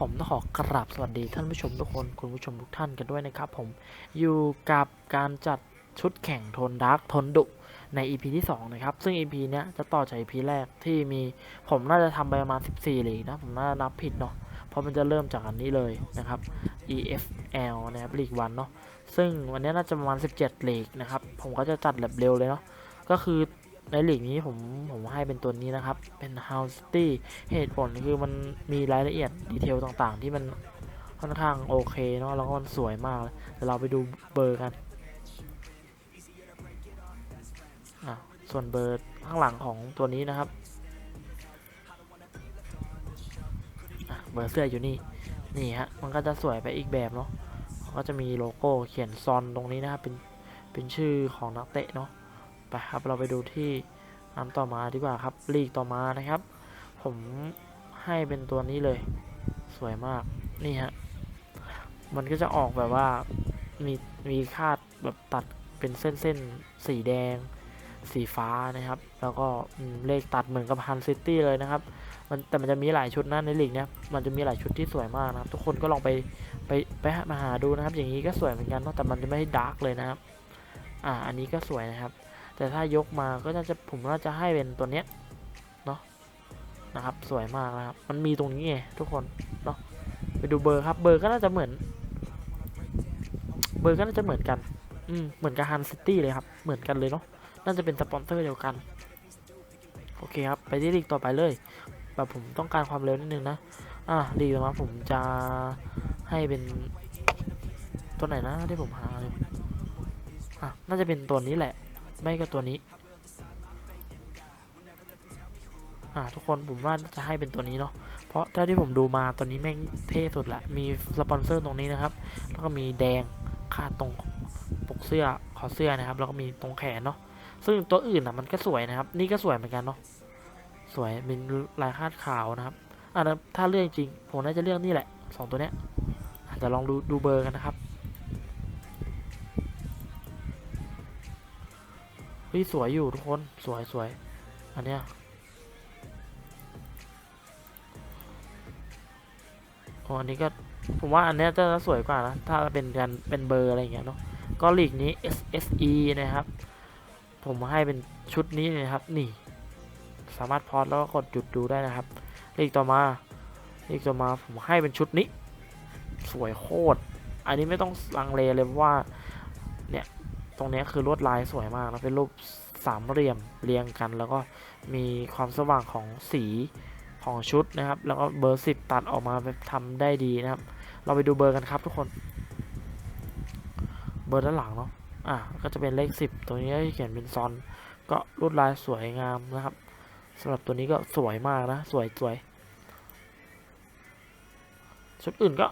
ผมต้องขอกราบสวัสดีท่านผู้ชมทุกคนคุณผู้ชมทุกท่านกันด้วยนะครับ ผมอยู่กับการจัดชุดแข่งโทนดาร์กทนดุใน EP ที่ 2 นะครับ ซึ่ง EP เนี้ยจะต่อจาก EP แรกที่มีผมน่าจะทำไปประมาณ 14หลีกนะ ผมน่าจะนับผิดเนาะเพราะมันจะเริ่มจากอันนี้เลยนะครับ EFL นะครับลีกวันเนาะซึ่งวันนี้น่าจะประมาณ 17 ลีกนะครับ ผมก็จะจัดแบบเร็วเลยเนาะก็คือ ในหลีกนี้ผมผมให้เป็นตัวนี้นะครับ เป็น h o u s t y เหตุผลคือมันมีรายละเอียดดีเทลต่างๆ ที่มันค่อนข้างโอเคเนาะแล้วก็มันสวยมากเดี๋ยวเราไปดูเบอร์กันอะส่วนเบอร์ข้างหลังของตัวนี้นะครับเบอร์เสื้ออยู่นี่นี่ฮะมันก็จะสวยไปอีกแบบเนาะก็จะมีโลโก้เขียนซอนตรงนี้นะครับเป็นเป็นชื่อของนักเตะเนาะ ไปครับเราไปดูที่อันต่อมาดีกว่าครับลีกต่อมานะครับ ผมให้เป็นตัวนี้เลย สวยมากนี่ฮะมันก็จะออกแบบว่ามีมีคาดแบบตัดเป็นเส้นเส้นสีแดง สีฟ้านะครับ แล้วก็เลขตัดเหมือนกับฮันซิตี้เลยนะครับมันแต่มันจะมีหลายชุดนะในลีกเนี้ยมันจะมีหลายชุดที่สวยมากนะครับ ทุกคนก็ลองไปไปไปมาหาดูนะครับ อย่างนี้ก็สวยเหมือนกันเนอะแต่มันจะไม่ด้ดาร์กเลยนะครับ อ่า อันนี้ก็สวยนะครับ แต่ถ้ายกมาก็น่าจะผมน่าจะให้เป็นตัวเนี้ยนาะนะครับ สวยมากนะครับ มันมีตรงนี้ไงทุกคนเนาะไปดูเบอร์ครับ เบอร์ก็น่าจะเหมือน เบอร์ก็น่าจะเหมือนกัน อืมเหมือนกับฮันซิตี้เลยครับ เหมือนกันเลยเนาะน่าจะเป็นสปอนเซอร์เดียวกัน โอเคครับ ไปที่ลีกต่อไปเลย แบบผมต้องการความเร็วนิดนึงนะ อะลีกต่อมาผมจะให้เป็นตัวไหนนะที่ผมหาเลยอะน่าจะเป็นตัวนี้แหละ ไม่ก็ตัวนี้ อ่าทุกคนผมว่าจะให้เป็นตัวนี้เนาะเพราะเท่าที่ผมดูมาตัวนี้แม่งเท่สุดละมีสปอนเซอร์ตรงนี้นะครับ แล้วก็มีแดงคาดตรงปกเสื้อคอเสื้อนะครับ แล้วก็มีตรงแขนเนาะซึ่งตัวอื่นอะมันก็สวยนะครับ นี่ก็สวยเหมือนกันเนาะสวยเป็นลายคาดขาวนะครับอ่าถ้าเลือกจริงผมน่าจะเลือกนี่แหละสองตัวเนี้ยอะเดี๋ยวลองดูดูเบอร์กันนะครับ เฮ้ยสวยอยู่ทุกคนสวยสวยอันเนี้ยโอ้อันนี้ก็ผมว่าอันเนี้ยจะสวยกว่านะถ้าเป็นการเป็นเบอร์อะไรอย่างเงี้ยเนาะก็ลีกนี้ SSE นะครับ ผมให้เป็นชุดนี้นะครับ นี่ สามารถพอดแล้วก็กดหยุดดูได้นะครับลีกต่อมาลีกต่อมาผมให้เป็นชุดนี้ สวยโคตรอันนี้ไม่ต้องลังเลเลยเพราะว่าเนี่ย ตรงนี้คือลวดลายสวยมากนะเป็นรูปสามเหลี่ยมเรียงกัน แล้วก็มีความสว่างของสีของชุดนะครับ แล้วก็เบอร์สิบตัดออกมาแบบทำได้ดีนะครับ เราไปดูเบอร์กันครับทุกคน เบอร์ด้านหลังเนาะอะก็จะเป็นเลขสิบตัวนี้ที่เขียนเป็นซอนก็ลวดลายสวยงามนะครับสำหรับตัวนี้ก็สวยมากนะ สวยสวยชุดอื่นก็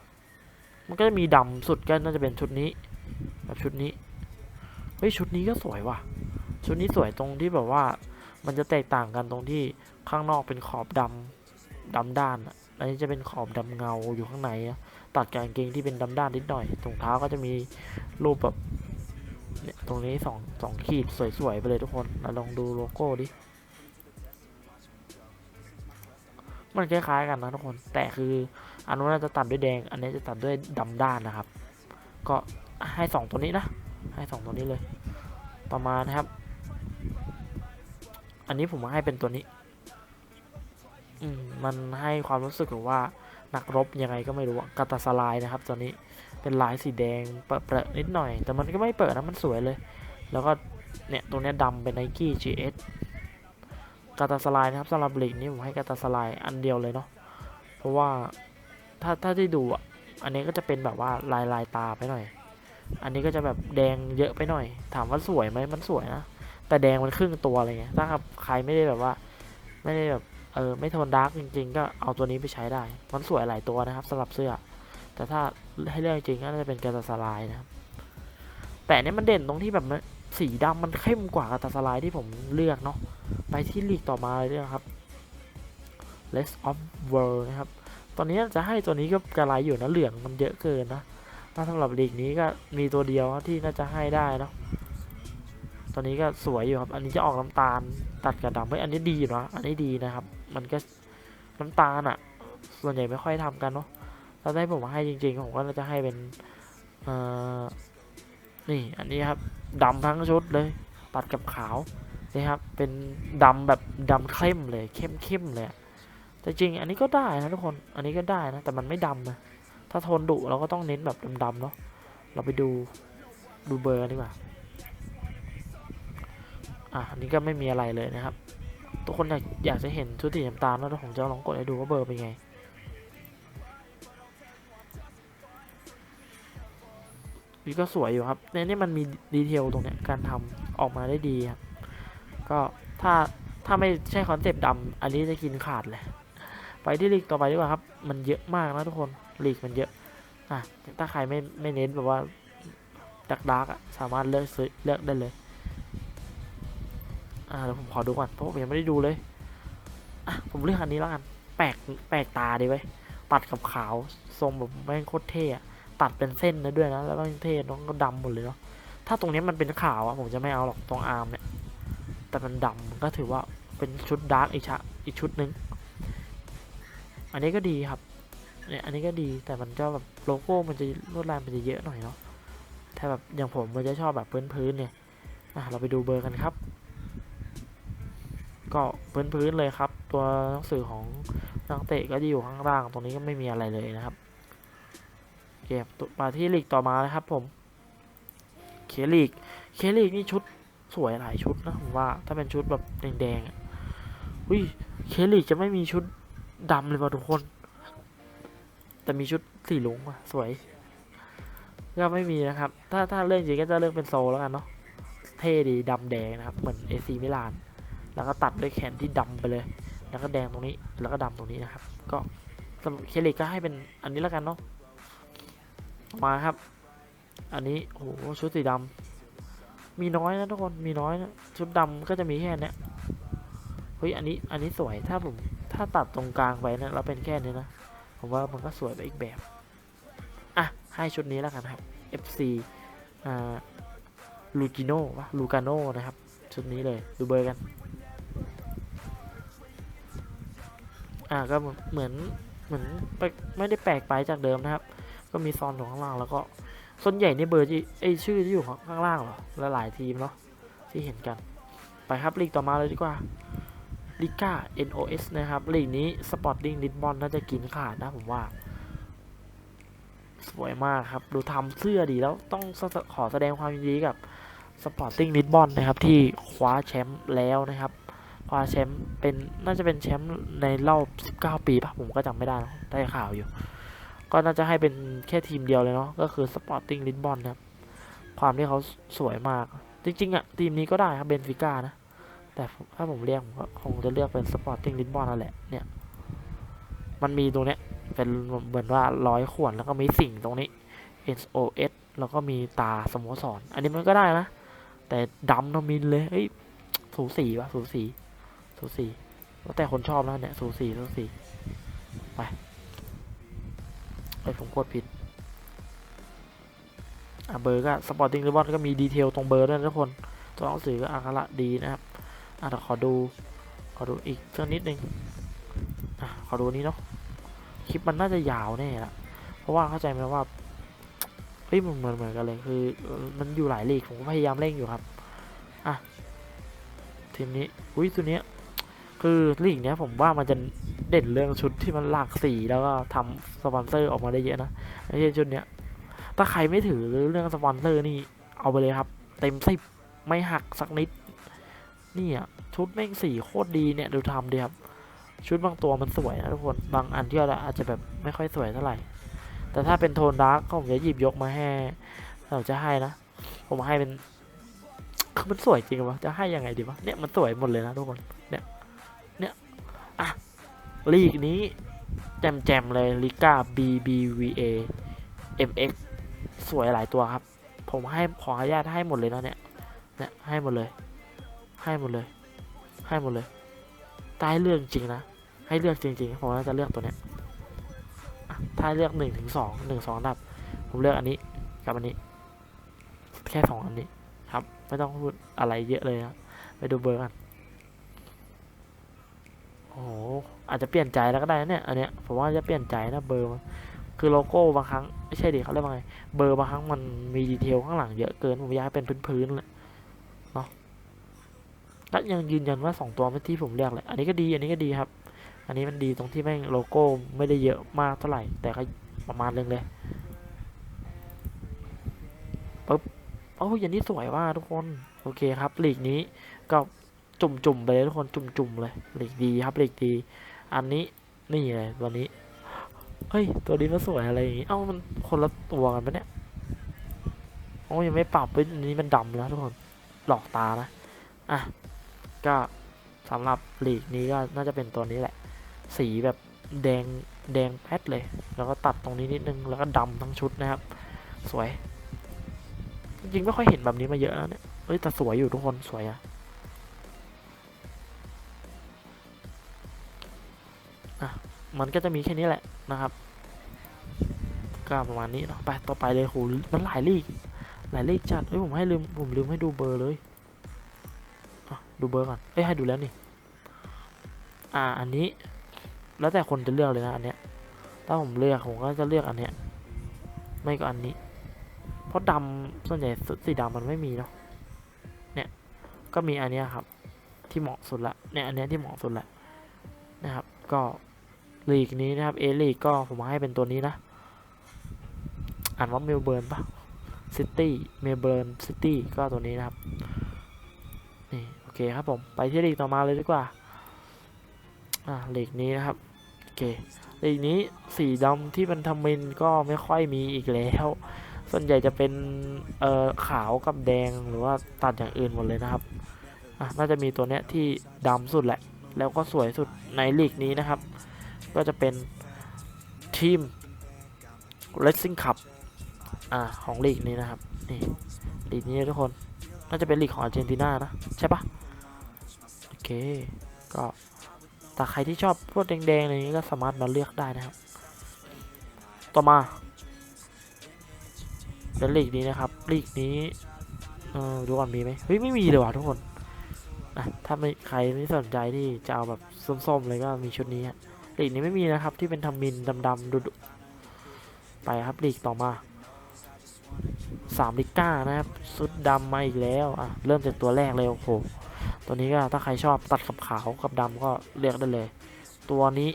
มันก็จะมีดำสุดก็น่าจะเป็นชุดนี้แบบชุดนี้ เฮ้ยชุดนี้ก็สวยว่ะ ชุดนี้สวยตรงที่แบบว่า มันจะแตกต่างกันตรงที่ข้างนอกเป็นขอบดำดำด้านอันนี้จะเป็นขอบดำเงาอยู่ข้างในตัดกางเกงที่เป็นดำด้านนิดหน่อยถุงเท้าก็จะมีรูปแบบเนี่ยตรงนี้สองสองขีดสวยๆไปเลยทุกคนเราลองดูโลโก้ดิมันคล้ายๆกันนะทุกคน แต่คืออันนู้นน่าจะตัดด้วยแดง อันนี้จะตัดด้วยดำด้านนะครับ ก็ให้สองตัวนี้นะ ให้สองตัวนี้เลย ต่อมานะครับ อันนี้ผมให้เป็นตัวนี้ อืมมันให้ความรู้สึกแบบว่านักรบยังไงก็ไม่รู้อะกาตาสลายนะครับ ตัวนี้เป็นลายสีแดงเปรอะนิดหน่อย แต่มันก็ไม่เปิดนะมันสวยเลย แล้วก็เนี่ยตรงเนี้ดำเป็น Nike GS กาตาสลายนะครับสำหรับหลีกนี้ผมให้กาตาสลายอันเดียวเลยเนาะเพราะว่าถ้าถ้าได้ดูอะอันนี้ก็จะเป็นแบบว่าลายลายตาไปหน่อย อันนี้ก็จะแบบแดงเยอะไปหน่อย ถามว่าสวยไหมมันสวยนะแต่แดงมันครึ่งตัวอะไรเงี้ยถ้าใครไม่ได้แบบว่า ไม่ได้แบบเออไม่โทนดาร์กจริง ๆ ก็เอาตัวนี้ไปใช้ได้ มันสวยหลายตัวนะครับสำหรับเสื้อ แต่ถ้าให้เลือกจริงๆก็น่าจะเป็นกาตาสลายนะครับแต่อันนี้มันเด่นตรงที่แบบสีดำมันเข้มกว่ากาตาสลายที่ผมเลือกเนาะไปที่ลีกต่อมาเลยนะครับ Less of World นะครับ ตอนนี้จะให้ตัวนี้ก็กระไรอยู่นะเหลืองมันเยอะเกินนะ ถ้าสำหรับลีกนี้ก็มีตัวเดียวที่น่าจะให้ได้เนาะตัวนี้ก็สวยอยู่ครับ อันนี้จะออกน้ำตาลตัดกับดำเฮ้ยอันนี้ดีอยู่นะอันนี้ดีนะครับ มันก็น้ำตาลอะ่ะ ส่วนใหญ่ไม่ค่อยทำกันเนาะถ้าได้ผมให้จริงๆผมก็จะให้เป็นเอ่อนี่อันนี้ครับดำทั้งชุดเลย ตัดกับขาวนี่ครับเป็นดำแบบดำเข้มเลยเข้มเข้มๆเลยแต่จริงอันนี้ก็ได้นะทุกคนอันนี้ก็ได้นะแต่มันไม่ดำนะ ถ้าโทนดุเราก็ต้องเน้นแบบดำๆเนาะ เราไปดูดูเบอร์ดีกว่า อะอันนี้ก็ไม่มีอะไรเลยนะครับ ทุกคนอยากอยากจะเห็นชุดสีน้ำตาลแล้วผมจะลองกดให้ดูว่าเบอร์เป็นไง นี่ก็สวยอยู่ครับในนี้มันมีดีเทลตรงเนี้ยการทำออกมาได้ดีครับ ก็ถ้าถ้าไม่ใช่คอนเซปต์ดำอันนี้จะกินขาดเลย ไปที่ลีกต่อไปดีกว่าครับ มันเยอะมากนะทุกคน ลีกมันเยอะอะถ้าใครไม่ไม่เน้นแบบว่าดักดักๆอะสามารถเลือกซื้อเลือกได้เลย อ่าเดี๋ยวผมขอดูก่อนเพราะผมยังไม่ได้ดูเลย อะผมเลือกอันนี้แล้วกัน แปลกแปลกตาดีไว้ยตัดกับขาวทรงแบบแม่งโคตรเท่อะตัดเป็นเส้นนะด้วยนะแล้วก็เท่น้องก็ดำหมดเลยเนาะถ้าตรงนี้มันเป็นขาวอะผมจะไม่เอาหรอกตรงอาร์มเนี่ย แต่มันดำก็ถือว่าเป็นชุดดาร์กอีกชะอีกชุดหนึ่งอันนี้ก็ดีครับ เนี่ยอันนี้ก็ดีแต่มันก็แบบโลโก้มันจะลวดลายมันจะเยอะหน่อยเนาะถ้าแบบอย่างผมมันจะชอบแบบพื้นๆเนี่ยอะเราไปดูเบอร์กันครับ ก็พื้นๆเลยครับ ตัวหนังสือของนักเตะก็จะอยู่ข้างล่างตรงนี้ก็ไม่มีอะไรเลยนะครับเก็บตัวมาที่ลีกต่อมานะครับ ผม เคลีกเคลีกนี่ชุดสวยหลายชุดนะผมว่า ถ้าเป็นชุดแบบแดงๆอะอุ้ยเคลีกจะไม่มีชุดดำเลยว่ะทุกคน แต่มีชุดสีลุงว่ะสวย ก็ไม่มีนะครับ ถ้าถ้าเรื่องจริงก็จะเลือกเป็นโซลแล้วกันเนาะ เท่ดีดำแดงนะครับ เหมือนเอซีมิลาน แล้วก็ตัดด้วยแขนที่ดำไปเลย แล้วก็แดงตรงนี้ แล้วก็ดำตรงนี้นะครับ ก็สำหรับเคลิกก็ให้เป็นอันนี้แล้วกันเนาะ มาครับ อันนี้โอ้โหชุดสีดำมีน้อยนะทุกคน มีน้อยนะ ชุดดำก็จะมีแค่เนี้ยเฮ้ย อันนี้ อันนี้สวย ถ้าผม ถ้าตัดตรงกลางไปเนะแล้วเป็นแค่นี้นะ ผมว่ามันก็สวยไปอีกแบบ อะ ให้ชุดนี้แล้วกันครับ FC อ่าลูกิโน่วะลูกาโน่นะครับ ชุดนี้เลยดูเบอร์กัน อ่าก็เหมือนเหมือนไม่ได้แปลกไปจากเดิมนะครับ ก็มีซอนอยู่ข้างล่างแล้วก็ส่วนใหญ่ในเบอร์ที่ไอชื่อที่อยู่ข้างล่างเหรอ และหลายทีมเนาะที่เห็นกัน ไปครับลีกต่อมาเลยดีกว่า ลิก้า NOS นะครับลีกนี้สปอร์ติ้งลิสบอนน่าจะกินขาดนะผมว่า สวยมากครับ ดูทำเสื้อดีแล้วต้องขอแสดงความยินดีกับสปอร์ติ้งลิสบอนนะครับ ที่คว้าแชมป์แล้วนะครับ คว้าแชมป์เป็นน่าจะเป็นแชมป์ในรอบ 19 ปีปะผมก็จำไม่ได้นะได้ข่าวอยู่ ก็น่าจะให้เป็นแค่ทีมเดียวเลยเนาะก็คือ Sporting Lisbon นะครับ ความที่เขาสวยมาก จริง ๆอะ ทีมนี้ก็ได้ครับเบนฟิก้านะ แต่ถ้าผมเรียกผมก็คงจะเลือกเป็น Sporting Lisbon นั่นแหละเนี่ย มันมีตรงเนี้ยเป็นเหมือนว่าร้อยขวนแล้วก็มีสิ่งตรงนี้ SOS แล้วก็มีตาสโมสรอันนี้มันก็ได้นะ แต่ดำโนมินเลยเฮ้ยสูสีวะสูสีสูสีแล้วแต่คนชอบนะเนี่ยสูสีสูสีไปไอยผมกดผิดอะเบอร์ก็สปอร์ติ้งริบบอนก็มีดีเทลตรงเบอร์ด้วยทุกคน ตัวหนังสือก็อักขระดีนะครับ อะเดี๋ยวขอดู ขอดูอีกสักนิดนึงอะขอดูนี้เนาะ คลิปมันน่าจะยาวแน่ละเพราะว่าเข้าใจไหมว่า เฮ้ยมันเหมือนเหมือนกันเลยคือ มันอยู่หลายลีกผมก็พยายามเร่งอยู่ครับ อะ ทีมนี้ อุ้ยตัวเนี้ย คือลีกเนี้ยผมว่ามันจะเด่นเรื่องชุดที่มันหลากสีแล้วก็ทำสปอนเซอร์ออกมาได้เยอะนะไม่ใช่ชุดเนี้ย ถ้าใครไม่ถือเรื่องสปอนเซอร์นี่เอาไปเลยครับ เต็มสิบไม่หักสักนิด นี่อะชุดแม่งสีโคตรดีเนี่ยดูทำดีครับชุดบางตัวมันสวยนะทุกคนบางอันที่เราอาจจะแบบไม่ค่อยสวยเท่าไหร่ แต่ถ้าเป็นโทนดาร์กก็ผมจะหยิบยกมาให้เราจะให้นะผมให้เป็นคือมันสวยจริงวะจะให้ยังไงดีวะเนี่ยมันสวยหมดเลยนะทุกคนเนี่ยเนี่ยอะลีกนี้แจมๆเลยลิก้า BBVA MX สวยหลายตัวครับ ผมให้ขออนุญาตให้หมดเลยนะเนี่ยเนี่ยให้หมดเลย ให้หมดเลย ให้หมดเลยถ้าให้เลือกจริงนะ ให้เลือกจริงๆผมน่าจะเลือกตัวเนี้ยถ้าเลือกหนึ่งถึงสองหนึ่งสองดับ ผมเลือกอันนี้กับอันนี้ แค่สองอันนี้ครับ ไม่ต้องพูดอะไรเยอะเลยนะไปดูเบอร์กันโอ้โหอาจจะเปลี่ยนใจแล้วก็ได้นะเนี่ยอันเนี้ยผมว่าจะเปลี่ยนใจนะเบอร์มันคือโลโก้บางครั้งไม่ใช่ดิเขาเรียกว่าไงเบอร์บางครั้งมันมีดีเทลข้างหลังเยอะเกินผมอยากเป็นพื้นๆเลย และยังยืนยันว่าสองตัวไม่ที่ผมเรียกเลย อันนี้ก็ดี อันนี้ก็ดีครับ อันนี้มันดีตรงที่แม่งโลโก้ไม่ได้เยอะมากเท่าไหร่ แต่ก็ประมาณนึงเลยปึ๊บโอ้ยอย่านี้สวยว่าทุกคน โอเคครับลีกนี้ก็จุ่มๆไปเลยทุกคนจุ่มๆเลยลีกดีครับลีกดี อันนี้นี่เลยตัวนี้ เฮ้ย ตัวนี้มันสวยอะไรอย่างงี้ เอ้ามันคนละตัวกันปะเนี่ยโอ้ยังไม่ปรับเว้ยอันนี้มันดำแล้วทุกคน หลอกตานะ อะ ก็สำหรับลีกนี้ก็น่าจะเป็นตัวนี้แหละ สีแบบแดงแดงแพทเลย แล้วก็ตัดตรงนี้นิดนึง แล้วก็ดำทั้งชุดนะครับ สวย จริงไม่ค่อยเห็นแบบนี้มาเยอะแล้วเนี่ยเฮ้ยแต่สวยอยู่ทุกคนสวยอะอะมันก็จะมีแค่นี้แหละนะครับก็ประมาณนี้เนาะไปต่อไปเลยโหมันหลายลีกหลายเลขจัดเอ้ยผมให้ลืมผมลืมให้ดูเบอร์เลย ดูเบอร์ก่อนเอ้ยให้ดูแล้วนี่ อ่า อันนี้ แล้วแต่คนจะเลือกเลยนะอันเนี้ย ถ้าผมเลือกผมก็จะเลือกอันเนี้ย ไม่ก็อันนี้ เพราะดำส่วนใหญ่สีดำมันไม่มีเนาะ เนี่ย ก็มีอันเนี้ยครับ ที่เหมาะสุดละ เนี่ยอันเนี้ยที่เหมาะสุดละ นะครับ ก็ลีกนี้นะครับ เอลีกก็ผมให้เป็นตัวนี้นะ อ่านว่าเมลเบิร์นปะซิตี้ เมลเบิร์นซิตี้ ก็ตัวนี้นะครับ นี่ เคครับผม ไปที่ลีกต่อมาเลยดีกว่า อ่าลีกนี้นะครับ โอเคลีกนี้สีดำที่มันทำมินก็ไม่ค่อยมีอีกแล้ว ส่วนใหญ่จะเป็น เอ่อ ขาวกับแดงหรือว่าตัดอย่างอื่นหมดเลยนะครับ อะน่าจะมีตัวเนี้ยที่ดำสุดแหละ แล้วก็สวยสุดในลีกนี้นะครับ ก็จะเป็นทีม Racing Cup อ่า ของลีกนี้นะครับ นี่ลีกนี้ทุกคน น่าจะเป็นลีกของอาร์เจนตินานะ ใช่ปะ เค ก็แต่ใครที่ชอบพวกแดงๆอะไรนี้ก็สามารถมาเลือกได้นะครับ ต่อมาเป็นลีกนี้นะครับลีกนี้เออดูก่อนมีไหมเฮ้ยไม่มีเลยว่ะทุกคนอะถ้าไม่ใครไม่สนใจที่จะเอาแบบส้มๆเลยก็มีชุดนี้ลีกนี้ไม่มีนะครับ ที่เป็นทำมินดำๆดุๆไปครับลีกต่อมาสามลิก้านะครับ สุดดำมาอีกแล้วอะเริ่มจากตัวแรกเลยโอ้โห ตัวนี้ก็ถ้าใครชอบตัดกับขาวกับดำก็เลือกได้เลย ตัวนี้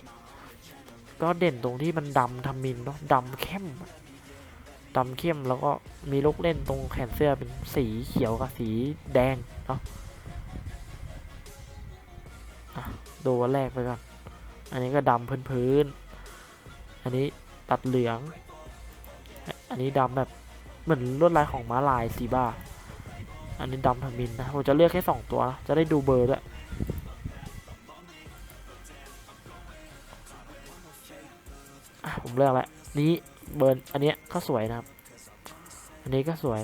ก็เด่นตรงที่มันดำทำมินเนาะดำเข้มดำเข้มแล้วก็มีลูกเล่นตรงแขนเสื้อเป็นสีเขียวกับสีแดงเนาะอะดูวันแรกไปก่อน อันนี้ก็ดำพื้นๆ อันนี้ตัดเหลือง อันนี้ดำแบบเหมือนลวดลายของม้าลายสีบ้า อันนี้ดำทมินนะผมจะเลือกแค่สองตัวนะจะได้ดูเบอร์ด้วยผมเลือกแล้วนี้เบอร์อันนี้ก็สวยนะครับ อันนี้ก็สวย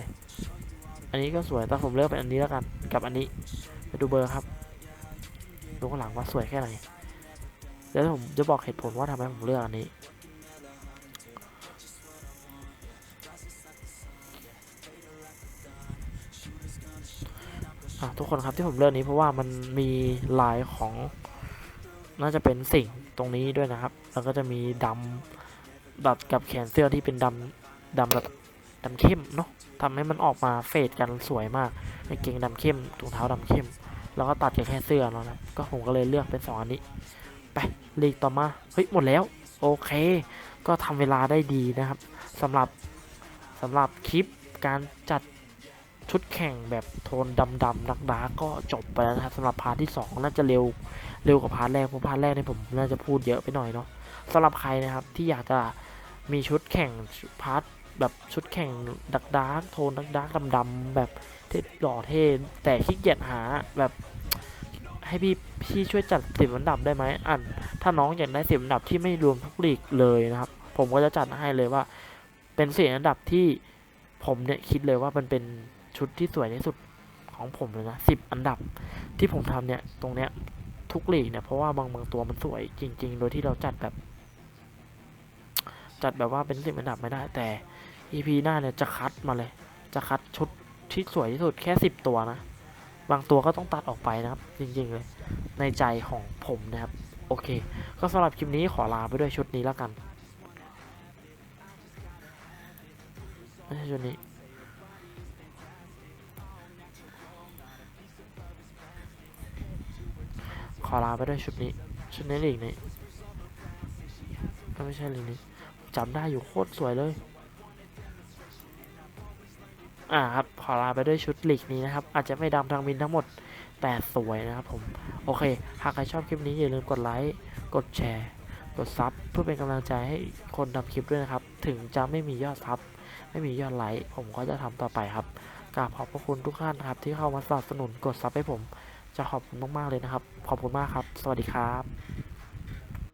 อันนี้ก็สวยแต่ผมเลือกเป็นอันนี้แล้วกัน กับอันนี้ไปดูเบอร์ครับดูข้างหลังว่าสวยแค่ไหนเดี๋ยวผมจะบอกเหตุผลว่าทำไมผมเลือกอันนี้ ทุกคนครับที่ผมเลือกนี้เพราะว่ามันมีลายของน่าจะเป็นสิ่งตรงนี้ด้วยนะครับ แล้วก็จะมีดำดัดกับแขนเสื้อที่เป็นดำดำแบบดำเข้มเนาะทำให้มันออกมาเฟดกันสวยมากกางเกงดำเข้มถุงเท้าดำเข้ม แล้วก็ตัดแค่เสื้อเนาะนะก็ผมก็เลยเลือกเป็นสองอันนี้ ไปลีกต่อมา เฮ้ย หมดแล้ว โอเค ก็ทำเวลาได้ดีนะครับสำหรับสำหรับคลิปการ ชุดแข่งแบบโทนดำๆนักดาร์ก็จบไปแล้วนะครับสำหรับพาร์ทที่ 2 น่าจะเร็วเร็วกว่าพาร์ทแรกเพราะพาร์ทแรกเนี่ยผมน่าจะพูดเยอะไปหน่อยเนาะสำหรับใครนะครับที่อยากจะมีชุดแข่งพาร์ทแบบชุดแข่งดักดาร์กโทนดักดาร์กดำๆแบบเท่หล่อเท่แต่ขี้เกียจหาแบบให้พี่พี่ช่วยจัดสิบอันดับได้ไหมอันถ้าน้องอยากได้สิบอันดับที่ไม่รวมทุกลีกเลยนะครับ ผมก็จะจัดให้เลยว่า เป็นสี่อันดับที่ผมเนี่ยคิดเลยว่ามันเป็น ชุดที่สวยที่สุดของผมเลยนะสิบอันดับที่ผมทำเนี่ย ตรงเนี้ยทุกหลีกเนี่ยเพราะว่าบางบางตัวมันสวยจริง ๆ โดยที่เราจัดแบบ จัดแบบว่าเป็นสิบอันดับไม่ได้แต่ EP หน้าเนี่ยจะคัดมาเลย จะคัดชุดที่สวยที่สุดแค่สิบตัวนะบางตัวก็ต้องตัดออกไปนะครับ จริงๆเลย ในใจของผมนะครับ โอเค ก็สำหรับคลิปนี้ขอลาไปด้วยชุดนี้แล้วกันไม่ใช่ชุดนี้ อลาไปด้วยชุดนี้ ชุดนี้ลีกนี้ก็ไม่ใช่ลีกนี้จำได้อยู่โคตรสวยเลย อ่าครับขอลาไปด้วยชุดลีกนี้นะครับ อาจจะไม่ดำทางมินทั้งหมด แต่สวยนะครับผม โอเค หากใครชอบคลิปนี้อย่าลืมกดไลค์ กดแชร์ กดซับเพื่อเป็นกำลังใจให้คนทำคลิปด้วยนะครับ ถึงจะไม่มียอดซับไม่มียอดไลค์ผมก็จะทำต่อไปครับกราบขอบพระคุณทุกท่านครับที่เข้ามาสนับสนุนกดซับให้ผม จะขอบคุณมากๆเลยนะครับ ขอบคุณมากครับ สวัสดีครับ